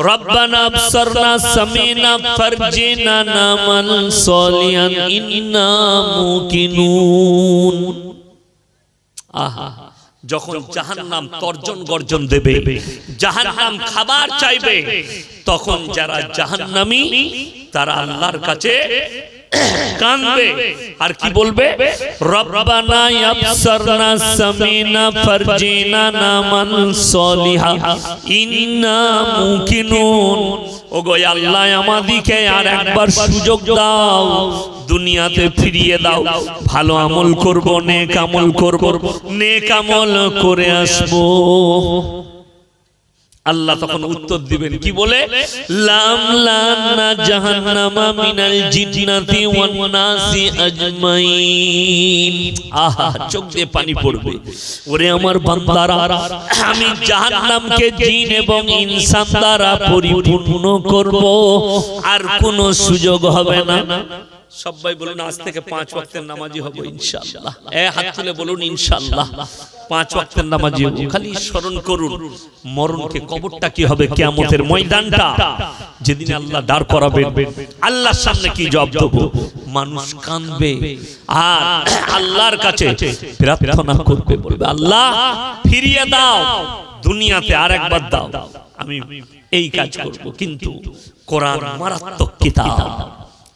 ربنا ابصرنا سمعنا فرجنا نعمل صالحا إنا موقنون আহা যখন জাহান্নাম তর্জন গর্জন দেবে জাহান্নাম খাবার চাইবে তখন যারা জাহান্নামী তারা আল্লাহর কাছে কানবে আর কি বলবে? রব্বানা ইয়াবসারনা সামিনা ফারজিনা নামান সলিহা। ইন্না মুকিনুন ওগো আল্লাহ আমাদিকে আর একবার সুযোগ দাও। দুনিয়াতে ফিরিয়ে দাও। ভালো আমল করব নেক আমল করব। নেক আমল করে আসব। আল্লাহ তখন উত্তর দিবেন কি বলে? লাম লান্না জাহান্নামা মিনাল জিন্নাতি ওয়ান নাসি আজমাইন। আহা চোখ দিয়ে পানি পড়বে। ওরে আমার বান্দারা আমি জাহান্নামকে জিন এবং ইনসান দ্বারা পরিপূর্ণ করব। আর কোনো সুযোগ হবে না। সবাই বলুন আজ থেকে পাঁচ ওয়াক্তের নামাজি হব ইনশাআল্লাহ। এ হাত তুলে বলুন ইনশাআল্লাহ। পাঁচ ওয়াক্তের নামাজি হব। খালি স্মরণ করুন। মরণকে কবরটা কি হবে? কিয়ামতের ময়দানটা। যেদিন আল্লাহ দাঁড় করাবেন আল্লাহর সামনে কি জবাব দেব? মানুষ কাঁদবে। আর আল্লাহর কাছে প্রার্থনা করবে বলবে আল্লাহ ফিরিয়ে দাও। দুনিয়াতে আরেকবার দাও। আমি এই কাজ করব। কিন্তু কোরআন মারাত্মক কিতাব।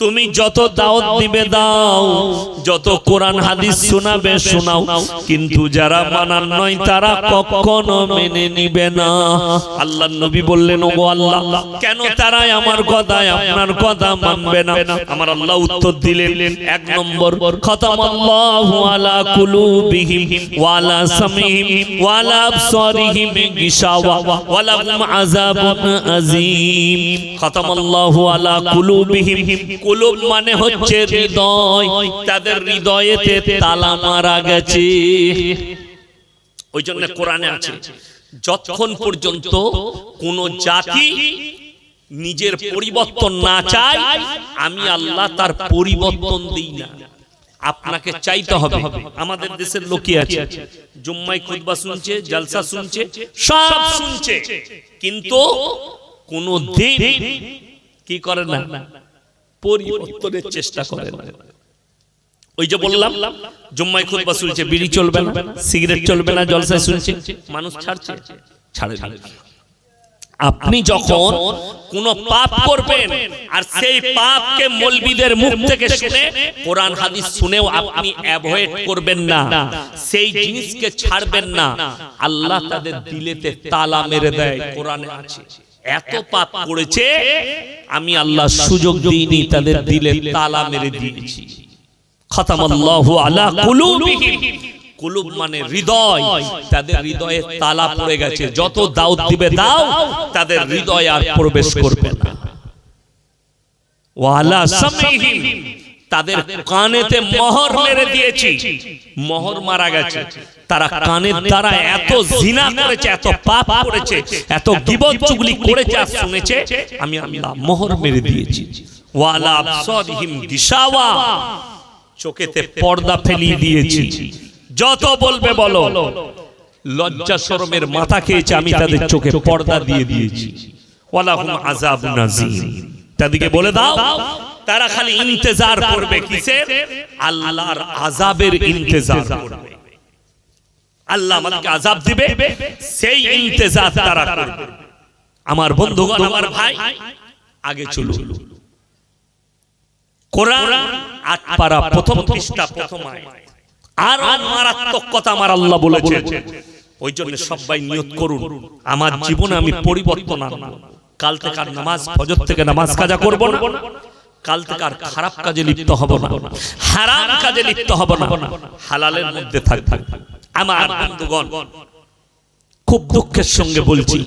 তুমি যত দাওয়াত দিবে দাও, যত কোরআন, হাদিস শোনাবে শোনাও। কিন্তু যারা মানার নয়, তারা কখনো মেনে নিবে না। আল্লাহ নবী বললেন ও আল্লাহ, কেন তারা আমার কথায় আপনার কথা মানবে না? আমার আল্লাহ উত্তর দিলেন, এক নম্বর, খতামাল্লাহু আলা কুলুবিহিম ওয়া আলা সামিহিম ওয়া আলা আবসারিহিম গিশাওয়া ওয়া লাহুম আযাবুন আযীম। খতামাল্লাহু আলা কুলুবিহিম কুলুব মানে হচ্ছে হৃদয়। তাদের হৃদয়েতে তালা মারা গেছে। ওই জন্য কোরআনে আছে যতক্ষণ পর্যন্ত কোন জাতি নিজের পরিবর্তন না চায় আমি আল্লাহ তার পরিবর্তন দিই না। আপনাকে চাইতে হবে। আমাদের দেশের লোকই আছে। জুম্মাই খুতবা শুনছে জলসা শুনছে সব শুনছে। কিন্তু কোন দিন কি করে না। পরিবর্তনের চেষ্টা করে না ওই যে বললাম জুম্মাই খুতবা শুনছে বিড়ি চলবে না সিগারেট চলবে না জলসায় শুনছে মানুষ ছাড়ছে ছাড়ে। আপনি যখন কোন পাপ করবেন আর সেই পাপকে মলবিদের মুখ থেকে শুনে কোরআন হাদিস শুনেও আপনি অ্যাভয়েড করবেন না। সেই জিনিসকে ছাড়বেন না। আল্লাহ তাদের দিলেতে তালা মেরে দেয় কোরআনে আছে। এত পাপ করেছে আমি আল্লাহ সুযোগ দিইনি তাদের দিলে তালা মেরে দিয়েছি। খতামাল্লাহু আলা কুলুবিহিম। কুলুব মানে হৃদয়। তাদের হৃদয়ে তালা পড়ে গেছে। যত দাউদ দিবে দাও তাদের হৃদয় আর প্রবেশ করবে না। ওয়ালা সামিহিম। তাদের কানেতে মোহর মেরে দিয়েছি। মোহর মারা গেছে। তারা কানের দ্বারা এত জিনা করেছে এত পাপ করেছে এত গিবত চুগলি করেছে আর শুনেছে আমি আল্লাহ মোহর মেরে দিয়েছি। ওয়ালা আবসারিহিম গিশাওয়া চোখেতে পর্দা ফেলিয়ে দিয়েছি। যত বলবে বলো। লজ্জা শরমের মাথা খেয়েছে আমি তাদের চোখে পর্দা দিয়ে দিয়েছি। ওয়ালাহুম আযাবুন আযীম। তাদেরকে বলে দাও। তারা খালি ইন্তেজার করবে কিসের? আল্লাহর আযাবের ইন্তেজার করবে। আল্লাহ আমাদেরকে আযাব দিবে সেই ইন্তেজার তারা করবে। আমার বন্ধুগণ আমার ভাই আগে চলুন। কোরআন আট পারা প্রথম পৃষ্ঠা প্রথম আয়াত আর মারাত্মক কথা আমার আল্লাহ বলেছে ওই জন্য সবাই নিয়ত করুন। আমার জীবনে আমি পরিবর্তন আনব। কাল থেকে আর নামাজ ফজর থেকে নামাজ কাজা করব না। কাল থেকে আর খারাপ কাজে লিপ্ত হব না। হারাম কাজে লিপ্ত হব না। হালালের মধ্যে থাকবে। আমার বন্ধুগণ খুব দুঃখের সঙ্গে বলছি।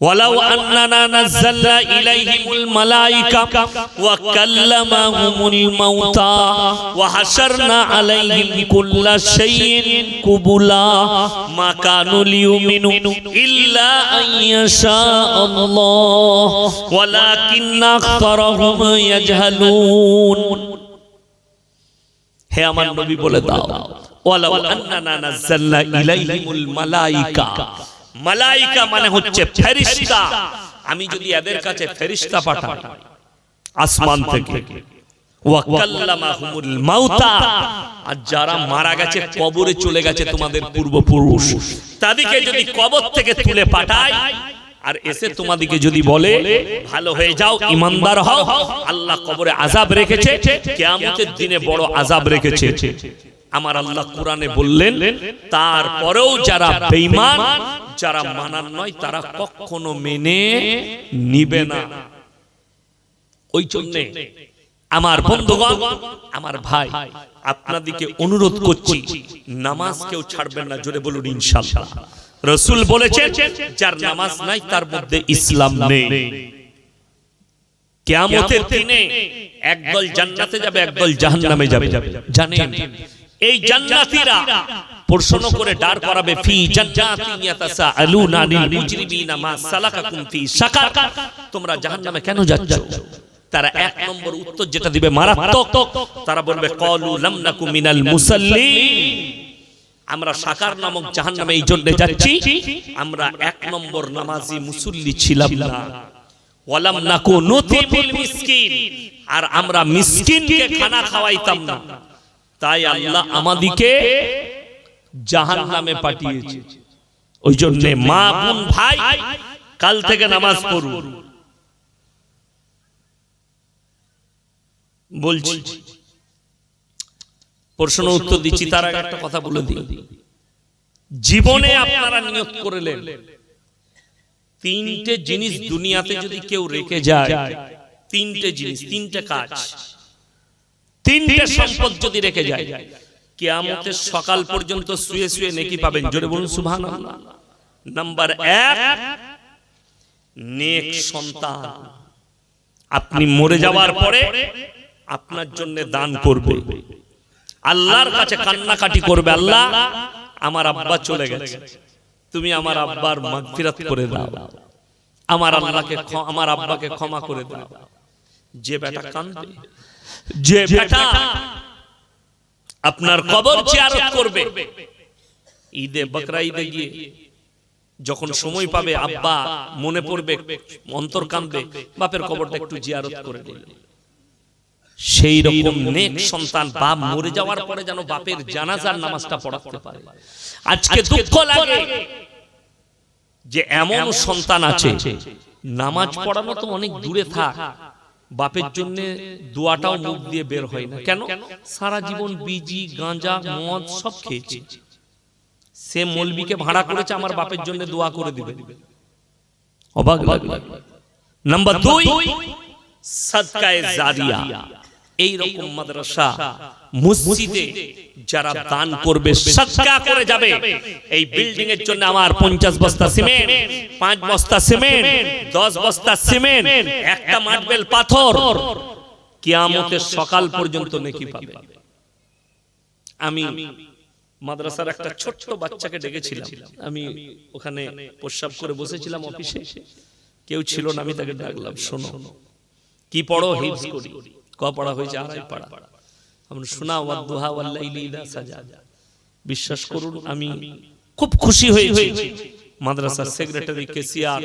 ولو أننا نزلنا إليهم الملائكة وكلمهم الموتى وحشرنا عليهم كل شيء قبلا ما كانوا ليؤمنوا إلا أن يشاء الله ولكن أكثرهم يجهلون. هي أمان نبي بولداو ولو أننا نزلنا إليهم الملائكة মালাইকা মালাইকা মানে হচ্ছে ফেরেশতা আমি যদি এদের কাছে ফেরেশতা পাঠাই আসমান থেকে। ওয়া কাল্লামাহুমুল মাউতা। আর যারা মারা গেছে কবরে চলে গেছে তোমাদের পূর্বপুরুষ। তাদেরকে যদি কবর থেকে তুলে পাঠায় আর এসে তোমাদিকে যদি বলে ভালো হয়ে যাও ইমানদার হও আল্লাহ কবরে আজাব রেখেছে কিয়ামতের দিনে বড় আজাব রেখেছে। আমার আল্লাহ কোরআনে বললেন, তারপরেও যারা বেঈমান, যারা মানার নয়, তারা কখনো মেনে নিবে না। ওই জন্যে আমার বন্ধুগণ, আমার ভাই, আপনাদিকে অনুরোধ করছি, নামাজ কেউ ছাড়বেন না, জোরে বলুন ইনশাআল্লাহ। রসুল বলেছেন, যার নামাজ নাই, তার মধ্যে ইসলাম নেই। কেয়ামতের দিনে একদল জান্নাতে যাবে, একদল জাহান্নামে যাবে। জানেন? এই জান্নাতীরা প্রশ্ন করে দাঁড় করাবে ফি জান্নাতিন ইয়াতাসাআলুনা আনিল মুজরিমিনা মা সালাকাকুম ফি সাকার। তোমরা জাহান্নামে কেন যাচ্ছ? তারা এক নম্বর উত্তর যেটা দিবে মারাত্মক। তারা বলবে কলু লাম নাকু মিনাল মুসাল্লিন। আমরা সাকার নামক জাহান্নামে এই জন্য যাচ্ছি। আমরা এক নম্বর নামাজি মুসল্লি ছিলাম না। ওয়ালাম নাকু নুতিমুল মিসকিন। আর আমরা মিসকিনকে খানা খাওয়াইতাম না। তাই আল্লাহ আমাদিকে জাহান্নামে পাঠিয়েছে। ওই জন্য মা বোন ভাই কাল থেকে নামাজ পড়ুন। বলছি। প্রশ্ন উত্তর দিচ্ছি তার আগে একটা কথা বলে দিই। জীবনে আপনারা নিয়ত করলেন। তিনটে জিনিস দুনিয়াতে যদি কেউ রেখে যায় তিনটে জিনিস তিনটে কাজ। তিনটে সম্পদ যদি রেখে যায় কেয়ামতের সকাল পর্যন্ত শুয়ে শুয়ে নেকি পাবেন জোরে বলুন সুবহানাল্লাহ। নাম্বার এক নেক সন্তান। আপনি মরে যাওয়ার পরে আপনার জন্য দান করবে। আল্লাহর কাছে কান্নাকাটি করবে আল্লাহ আমার আব্বা চলে গেছে। তুমি আমার আব্বার মাগফিরাত করে দাও। আমার আল্লাহকে আমার আব্বাকে ক্ষমা করে দাও। যে বেটা কাঁদবে যে বেটা আপনার কবর জিয়ারত করবে। ঈদে বকরা ঈদে গিয়ে যখন সময় পাবে আব্বা মনে পড়বে অন্তর কাঁদবে বাপের কবরটা একটু জিয়ারত করে দিলেন সেই রকম নেক সন্তান বাপ মরে যাওয়ার পরে যেন বাপের জানাজার নামাজটা পড়াতে পারে। আজকে দুঃখ লাগে যে এমন সন্তান আছে। নামাজ পড়ানো তো অনেক দূরে থাক। বাপের জন্য দোয়াটাও মুখ দিয়ে বের হয় না। কেন? সারা জীবন বিজি গাঁজা মদ সব খেয়েছে। সে মলবিকে ভাড়া করেছে আমার বাপের জন্য দোয়া করে দিবে। অবাক লাগবে। নাম্বার দুই সদকায়ে জারিয়া। এই রকম মাদ্রাসা মসজিদে যারা দান করবে করে যাবে। এই বিল্ডিং এর জন্য আমার 50 বস্তা সিমেন্ট 5 বস্তা সিমেন্ট 10 বস্তা সিমেন্ট একটা মার্বেল পাথর কিয়ামতের সকাল পর্যন্ত নেকি পাবে। আমি মাদ্রাসার একটা ছোট্ট বাচ্চাকে ডেকেছিলাম। আমি ওখানে প্রস্রাব করে বসেছিলাম অফিসে। কেউ ছিল না আমি তাকে ডাকলাম শোনো। কি পড়ো? হিফজ করি। ক পড়া হয়েছে আড়াই পাড়া। আমরা শোনা ওয়াল্লাইলি ইযা সাজা। বিশ্বাস করুন, আমি খুব খুশি হয়েছি মাদ্রাসার সেক্রেটারি কেসিআর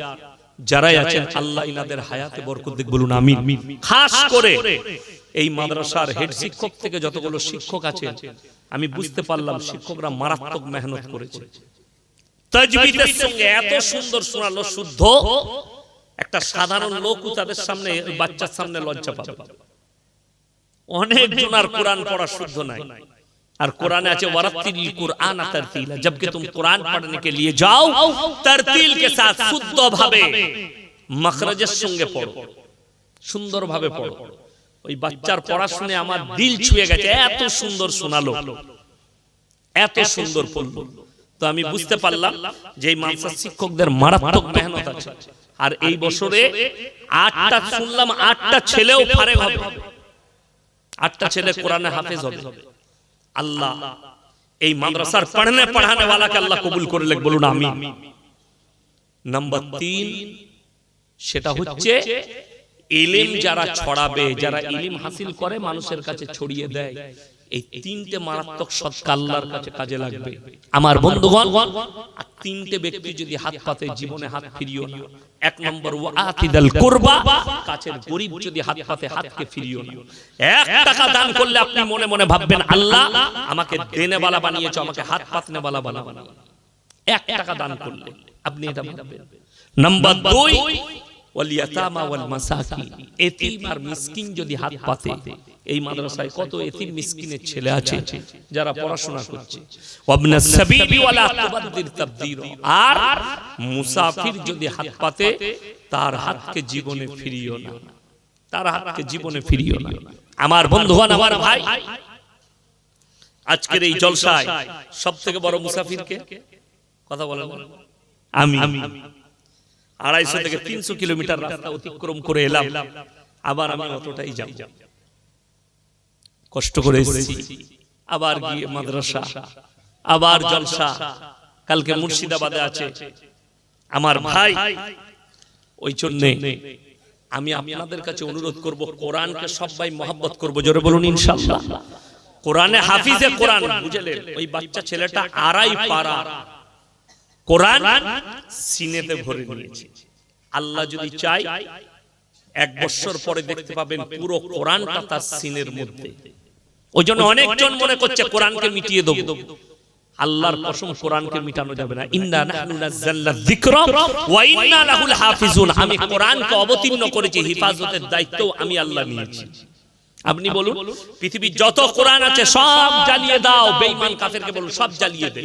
যারাই আছেন, আল্লাহ ইনাদের হায়াতে বরকত দিক, বলুন আমিন। খাস করে এই মাদ্রাসার হেড শিক্ষক থেকে যতগুলো শিক্ষক আমি বুঝতে পারলাম শিক্ষকরা মারাত্মক মেহনত করেছে। সঙ্গে এত সুন্দর শোনালো শুদ্ধ, একটা সাধারণ লোক তাদের সামনে, বাচ্চার সামনে লজ্জা পাবে। অনেক জনার কোরআন পড়া শুদ্ধ নাই और कुरान আছে वरतिल कुरान तरतीला जबकि तुम कुरान पढ़ने के लिए जाओ तरतील के साथ শুদ্ধ ভাবে মখরজের সঙ্গে পড়ো সুন্দর ভাবে পড়ো ওই বাচ্চার পড়া শুনে আমার দিল ছুঁয়ে গেছে এত সুন্দর শোনালো এত সুন্দর পড়লো তো আমি বুঝতে পারলাম যে এই মাদ্রাসার শিক্ষকদের মারাত্মক মেহনত আছে আর এই বছরে আটটা শুনলাম আটটা ছেলেও ফারেক হবে আটটা ছেলে কোরআনে হাফেজ হবে। আল্লাহ এই মাদ্রাসার পড়নে পড়ানে ওয়ালাকে আল্লাহ কবুল করে লেখ বলুন আমি নাম্বার তিন সেটা হচ্ছে ইলিম যারা ছড়াবে যারা ইলিম হাসিল করে মানুষের কাছে ছড়িয়ে দেয়। এই তিনটে মারাত্মক সৎকা আল্লাহর কাছে কাজে লাগবে। আমার বন্ধুগণ তিনটে ব্যক্তি যদি হাত পাতে জীবনে হাত ফিরিও না এক নম্বর ওয়াতিদাল কুরবা কাছের গরিব যদি হাত পাতে হাতকে ফিরিও না। এক টাকা দান করলে আপনি মনে মনে ভাববেন আল্লাহ আমাকে দেনে বালা বানিয়েছো আমাকে হাত পাতনে বালা বালা বানাও। এক টাকা দান করলে আপনি এটা ভাববেন। নাম্বার দুই ওয়াল ইয়াতামা ওয়াল মাসাকিন। এতিম আর মিসকিন যদি হাত পাতে এই মাদ্রাসায় কত এতিম মিসকিনের ছেলে আছে? যারা পড়াশোনা করছে। আর মুসাফির যদি হাত পাতে তার হাতকে জীবনে ফিরিও না। তার হাতকে জীবনে ফিরিও না। আমার বন্ধুগণ আমার ভাই আজকের এই জলসায় সব থেকে বড় মুসাফিরকে? কথা বলেন। আমি। আড়াইশো থেকে তিনশো কিলোমিটার রাস্তা অতিক্রম করে এলাম। আবার আমি অতটাই যাব। কষ্ট করে এসেছি আবার গিয়ে মাদ্রাসা আবার জলসা। কালকে মুর্শিদাবাদে আছে। আমার ভাই ওই জন্য আমি আপনাদের কাছে অনুরোধ করব কোরআনকে সবাই মহব্বত করব জোরে বলুন ইনশাআল্লাহ কোরআনে হাফিজে কোরআন বুঝলেন ওই বাচ্চা ছেলেটা আড়াই পারা। কোরআন সিনেতে ভরে নিয়েছে। আল্লাহ যদি চাই এক বছর পরে দেখতে পাবেন পুরো কোরআনটা তার সিনের মধ্যে। ওই জন্য অনেকজন মনে করছে কোরআনকে মিটিয়ে দেবো। আল্লাহর কসম কোরআনকে মিটানো যাবে না। ইন্না নাহনু নাযালনা যিকরা ওয়া ইন্না লাহুল হাফিজুন। আমি কোরআনকে অবতীর্ণ করেছি হিফাজতের দায়িত্ব আমি আল্লাহ নিয়েছি। আপনি বলুন পৃথিবীর যত কোরআন আছে সব জ্বালিয়ে দাও বেঈমান কাফেরকে বলুন সব জ্বালিয়ে দে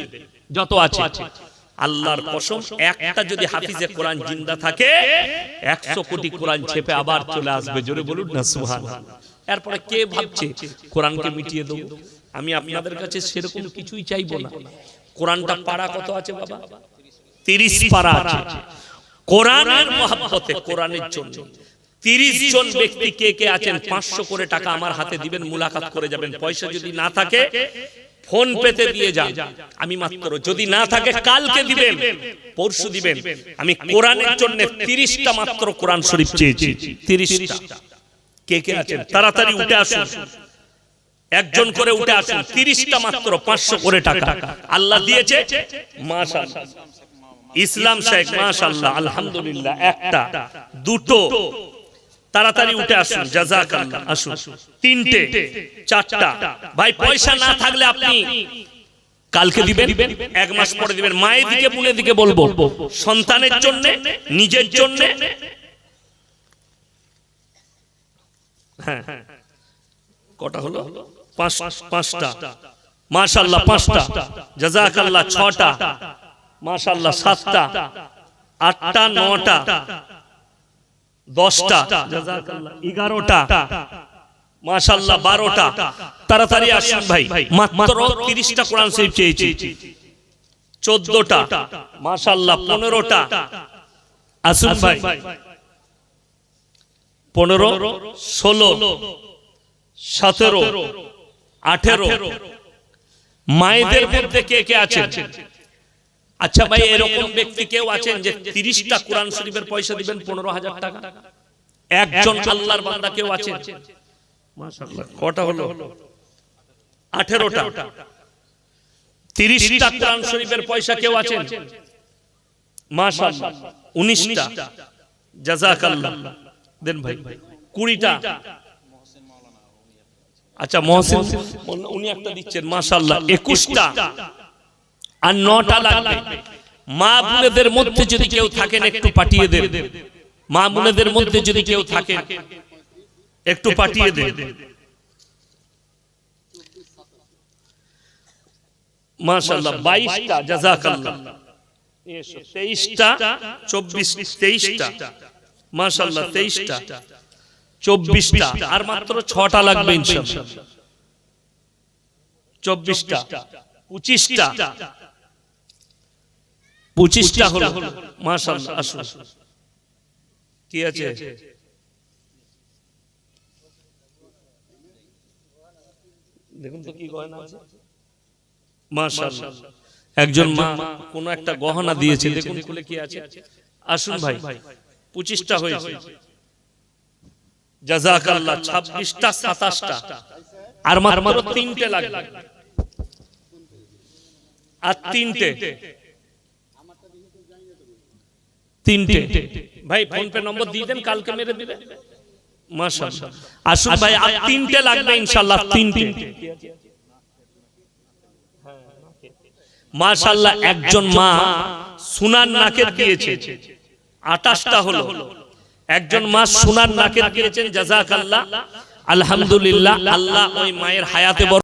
যত আছে। আল্লাহর কসম একটা যদি হাফিজে কোরআন জিন্দা থাকে একশো কোটি কোরআন ছেপে আবার চলে আসবে। জোরে বলুন না সুহান এরপরে কে ভাবছে? কোরআনকে মিটিয়ে দেবো? আমি আপনাদের কাছে সেরকম কিছুই চাইব না। কোরআনটা পারা কত আছে বাবা? তিরিশ পারা আছে। কোরআনের মহাব্বতে, কোরআনের জন্য। তিরিশ জন ব্যক্তি কে কে আছেন? পাঁচশো করে টাকা আমার হাতে দিবেন, মুলাকাত করে যাবেন। পয়সা যদি না থাকে, ফোন পেতে দিয়ে যান। আমি মাত্র, যদি না থাকে, কালকে দিবেন, পরশু দিবেন। আমি কোরআনের জন্য তিরিশটা মাত্র কোরআন শরীফ চেয়েছি। তিরিশটা। কে কে আছেন? তাড়াতাড়ি উঠে আসুন। একজন করে উঠে আসুন। তিরিশটা মাত্র, পাঁচশো করে টাকা। আল্লাহ দিয়েছে? ইসলাম শেখ, মাশাআল্লাহ, আলহামদুলিল্লাহ, একটা, দুটো। তাড়াতাড়ি উঠে আসুন জাজাকাল্লাহ আসুন। তিনটে, চারটা। ভাই, পয়সা না থাকলে আপনি কালকে দিবেন? এক মাস পরে দিবেন। মায়ের দিকে, বোনের দিকে বলব। সন্তানের জন্য, নিজের জন্য হ্যাঁ কটা হলো? পাঁচটা। মাশাল্লাহ পাঁচটা। জাজাকাল্লাহ ছটা। মাশাল্লাহ সাতটা। আটটা নটা। দশটা। এগারোটা। মাশাল্লাহ বারোটা। তাড়াতাড়ি আসুন ভাই। মাত্র তিরিশটা কোরআন শরীফ চেয়েছি চোদ্দটা। মাশাল্লাহ পনেরোটা। আসুন ভাই। পনেরো ষোলো সতেরো আঠেরো। মায়েদের মধ্যে কে কে আছে আচ্ছা ভাই এরকম ব্যক্তি কেউ আছেন যে তিরিশটা কোরআন শরীফের পয়সা দিবেন পনেরো হাজার টাকা। একজন আল্লাহর বান্দা কেউ আছেন? মাশাআল্লাহ, কটা হলো? আঠেরোটা। তিরিশটা কোরআন শরীফের পয়সা কেউ আছেন? মাশাআল্লাহ। উনিশটা। জাজাকাল্লাহ। দেন ভাই। কুড়িটা। আচ্ছা মহসিন। উনি একটা দিচ্ছেন মাশাআল্লাহ একুশটা। আর নটা লাগবে। মা বোনেদের মধ্যে যদি কেউ থাকেন একটু পাঠিয়ে দেন। মা বোনেদের মধ্যে যদি কেউ থাকেন একটু পাঠিয়ে দেন। মাশাআল্লাহ বাইশটা জাজাকাল্লাহ। তেইশটা চব্বিশ তেইশটা। মাশাআল্লাহ তেইশটা। চব্বিশটা। আর মাত্র ছটা লাগবে চব্বিশটা। পঁচিশটা। পঁচিশটা। হলো। আসুন। কি আছে? দেখুন তো কি গয়না আছে। মাশাআল্লাহ। একজন মা কোন একটা গহনা দিয়েছে দেখুন খুলে কি আছে। আসুন ভাই। পঁচিশটা হয়েছে। জাজাকাল্লাহ ছাব্বিশটা সাতাশটা। আর মাত্র তিনটে লাগবে। আর তিনটে। তিনটে। ভাই ফোন পে নম্বর দিয়ে দেন কালকে মেরে দিবে। মাশাআল্লাহ। আসুন ভাই আর তিনটে লাগবে ইনশাআল্লাহ তিনটে। মাশাআল্লাহ একজন মা সোনার নাকের দিয়েছে। আটাশটা হলো। একজন মা সোনার নাকের দিয়েছেন জাজাকাল্লাহ। আলহামদুলিল্লাহ আল্লাহ ওই মায়ের হায়াতে বড়